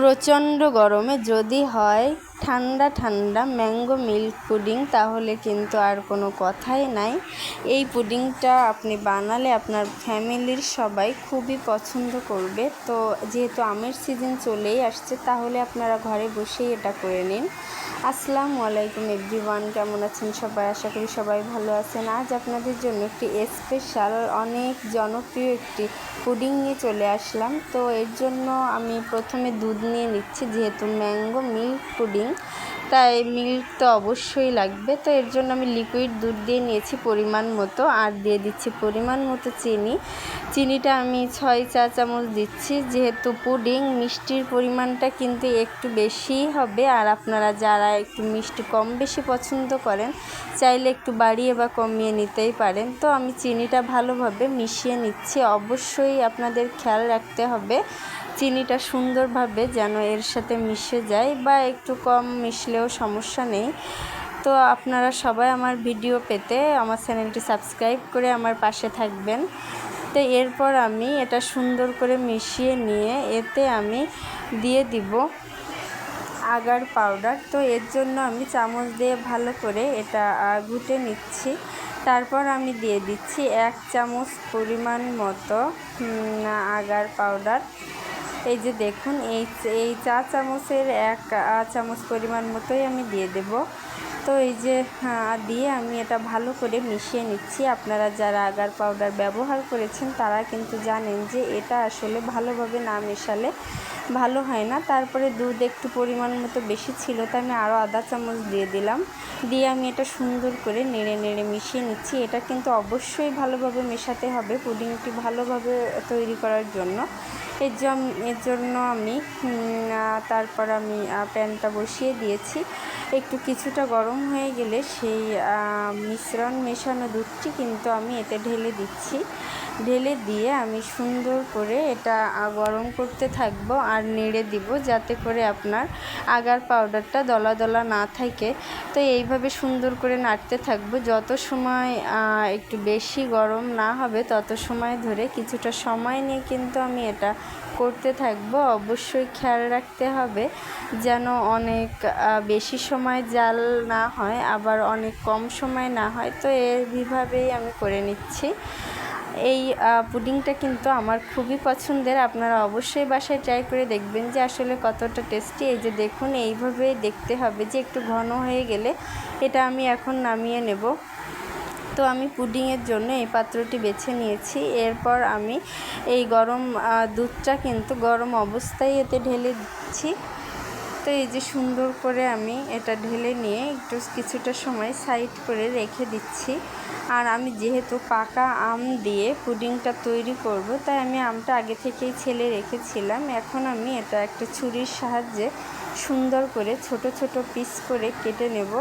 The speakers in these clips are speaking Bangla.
প্রচণ্ড গরমে যদি হয় ঠান্ডা ঠান্ডা ম্যাঙ্গো মিল্ক পুডিং, তাহলে কিন্তু আর কোনো কথাই নাই। এই পুডিংটা আপনি বানালে আপনার ফ্যামিলির সবাই খুবই পছন্দ করবে। তো যেহেতু আমের সিজন চলেই আসছে, তাহলে আপনারা ঘরে বসেই এটা করে নিন। আসসালামু আলাইকুম এভরিওয়ান, কেমন আছেন সবাই? আশা করি সবাই ভালো আছেন। আজ আপনাদের জন্য একটি স্পেশাল অনেক জনপ্রিয় একটি পুডিং নিয়ে চলে আসলাম। তো এর জন্য আমি প্রথমে দুধ নিয়ে নিচ্ছি, যেহেতু ম্যাঙ্গো মিল্ক পুডিং তাই মিল্ক তো অবশ্যই লাগবে। তো এর জন্য আমি লিকুইড দুধ দিয়ে নিয়েছি পরিমাণ মতো, আর দিয়ে দিচ্ছি পরিমাণ মতো চিনি। চিনিটা আমি ছয় চা চামচ দিচ্ছি, যেহেতু পুডিং মিষ্টির পরিমাণটা কিন্তু একটু বেশিই হবে। আর আপনারা যারা একটু মিষ্টি কম বেশি পছন্দ করেন, চাইলে একটু বাড়িয়ে বা কমিয়ে নিতেই পারেন। তো আমি চিনিটা ভালোভাবে মিশিয়ে নিচ্ছি। অবশ্যই আপনাদের খেয়াল রাখতে হবে, চিনিটা সুন্দরভাবে যেন এর সাথে মিশে যায় বা একটু কম মিশলেও সমস্যা নেই। তো আপনারা সবাই আমার ভিডিও পেতে আমার চ্যানেলটি সাবস্ক্রাইব করে আমার পাশে থাকবেন। তো এরপর আমি এটা সুন্দর করে মিশিয়ে নিয়ে এতে আমি দিয়ে দিব আগার পাউডার। তো এর জন্য আমি চামচ দিয়ে ভালো করে এটা ঘুটে নিচ্ছি। তারপর আমি দিয়ে দিচ্ছি এক চামচ পরিমাণ মতো আগার পাউডার। এই যে দেখুন, এই এই চা চামচের এক চামচ পরিমাণ মতোই আমি দিয়ে দেব। তো এই যে দিয়ে আমি এটা ভালো করে মিশিয়ে নিচ্ছি। আপনারা যারা আগার পাউডার ব্যবহার করেছেন, তারা কিন্তু জানেন যে এটা আসলে ভালোভাবে না মেশালে ভালো হয় না। তারপরে দুধ একটু পরিমাণ মতো বেশি ছিল, তাই আমি আরও আধা চামচ দিয়ে দিলাম। দিয়ে আমি এটা সুন্দর করে নেড়ে নেড়ে মিশিয়ে নিচ্ছি। এটা কিন্তু অবশ্যই ভালোভাবে মেশাতে হবে, পুডিংটি ভালোভাবে তৈরি করার জন্য। এর জন্য এর জন্য আমি তারপর আমি প্যানটা বসিয়ে দিয়েছি। একটু কিছুটা গরম হয়ে গেলে সেই মিশ্রণ মেশানো দুধটি কিন্তু আমি এতে ঢেলে দিচ্ছি। ঢেলে দিয়ে আমি সুন্দর করে এটা গরম করতে থাকব আর নেড়ে দিব যাতে করে আপনার আগার পাউডারটা দলা দলা না থাকে। তো এইভাবে সুন্দর করে নাড়তে থাকব। যত সময় একটু বেশি গরম না হবে তত সময় ধরে কিছুটা সময় নিয়ে কিন্তু আমি এটা করতে থাকব। অবশ্যই খেয়াল রাখতে হবে। যেন অনেক বেশি সময় জাল না হয়, আবার অনেক কম সময় না হয়। তো এইভাবেই আমি করে নিচ্ছি। এই পুডিংটা কিন্তু আমার খুবই পছন্দের। আপনারা অবশ্যই বাসায় ট্রাই করে দেখবেন যে আসলে কতটা টেস্টি এই যে দেখুন এইভাবে দেখতে হবে যে একটু ঘন হয়ে গেলে এটা আমি এখন নামিয়ে নেব। তো আমি পুডিংয়ের জন্য এই পাত্রটি বেছে নিয়েছি। এরপর আমি এই গরম দুধটা কিন্তু গরম অবস্থায় এতে ঢেলে দিচ্ছি। তো এই যে সুন্দর করে আমি এটা ঢেলে নিয়ে একটু কিছুটা সময় সাইড করে রেখে দিচ্ছি। আর আমি যেহেতু পাকা আম দিয়ে পুডিংটা তৈরি করব, তাই আমি আমটা আগে থেকেই ছেলে রেখেছিলাম। এখন আমি এটা একটা ছুরির সাহায্যে সুন্দর করে ছোট ছোট পিস করে কেটে নেব।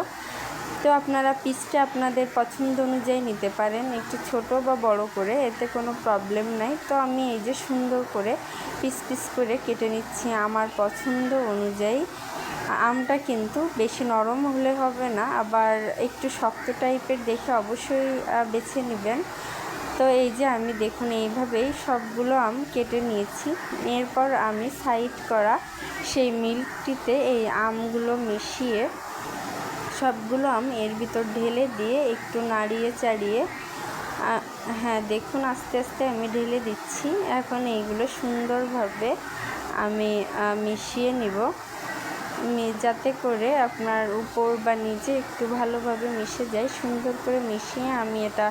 তো আপনারা পিসটা আপনাদের পছন্দ অনুযায়ী নিতে পারেন। একটু ছোট বা বড় করে, এতে কোনো প্রবলেম নাই। তো আমি এই যে সুন্দর করে পিস পিস করে কেটে নিচ্ছি আমার পছন্দ অনুযায়ী। আমটা কিন্তু বেশি নরম হলে হবে না, আবার একটু শক্ত টাইপের দেখে অবশ্যই বেছে নেবেন। তো এই যে আমি দেখুন, এইভাবেই সবগুলো আম কেটে নিয়েছি। এরপর আমি সাইড করা সেই মিল্কটিতে এই আমগুলো মিশিয়ে সবগুলো আম এর ভিতর ঢেলে দিয়ে একটু নাড়িয়ে চাড়িয়ে হ্যাঁ দেখুন আস্তে আস্তে আমি ঢেলে দিচ্ছি। এখন এইগুলো সুন্দরভাবে আমি মিশিয়ে নিব। যাতে করে আপনার উপর বা নিচে একটু ভালোভাবে মিশে যায়। সুন্দর করে মিশিয়ে আমি এটা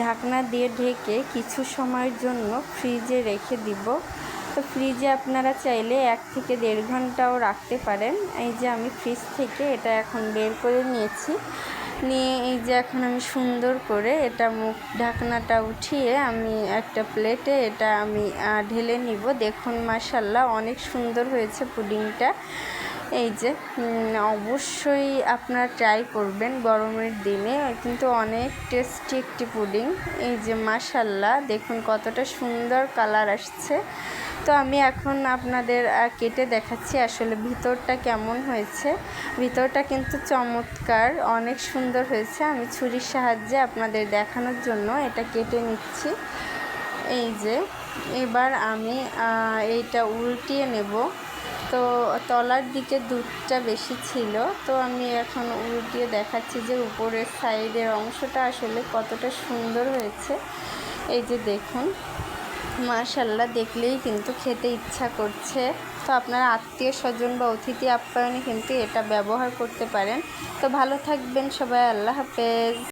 ঢাকনা দিয়ে ঢেকে কিছু সময়ের জন্য ফ্রিজে রেখে দিব। তো ফ্রিজে আপনারা চাইলে এক থেকে দেড় ঘন্টাও রাখতে পারেন। এই যে আমি ফ্রিজ থেকে এটা এখন বের করে নিয়েছি। নিয়ে এই যে এখন আমি সুন্দর করে এটা মুখ ঢাকনাটা উঠিয়ে আমি একটা প্লেটে এটা আমি ঢেলে নিব। দেখুন মাসাল্লাহ অনেক সুন্দর হয়েছে পুডিংটা। এই যে অবশ্যই আপনারা ট্রাই করবেন গরমের দিনে। কিন্তু অনেক টেস্টি একটি পুডিং। এই যে মাসাল্লাহ দেখুন কতটা সুন্দর কালার আসছে। তো আমি এখন আপনাদের কেটে দেখাচ্ছি আসলে ভিতরটা কেমন হয়েছে। ভিতরটা কিন্তু চমৎকার, অনেক সুন্দর হয়েছে। আমি ছুরির সাহায্যে আপনাদের দেখানোর জন্য এটা কেটে নিচ্ছি। এই যে, এবার আমি এইটা উল্টিয়ে নেব। তো তলার দিকে দুধটা বেশি ছিল, তো আমি এখন উল্টিয়ে দেখাচ্ছি যে উপরের সাইডের অংশটা আসলে কতটা সুন্দর হয়েছে। এই যে দেখুন মাশাল্লাহ দেখলেই কিন্তু খেতে ইচ্ছা করছে। তো আপনারা আত্মীয় স্বজন বা অতিথি আপ্যায়নে কিন্তু এটা ব্যবহার করতে পারেন। তো ভালো থাকবেন সবাই, আল্লাহ হাফেজ।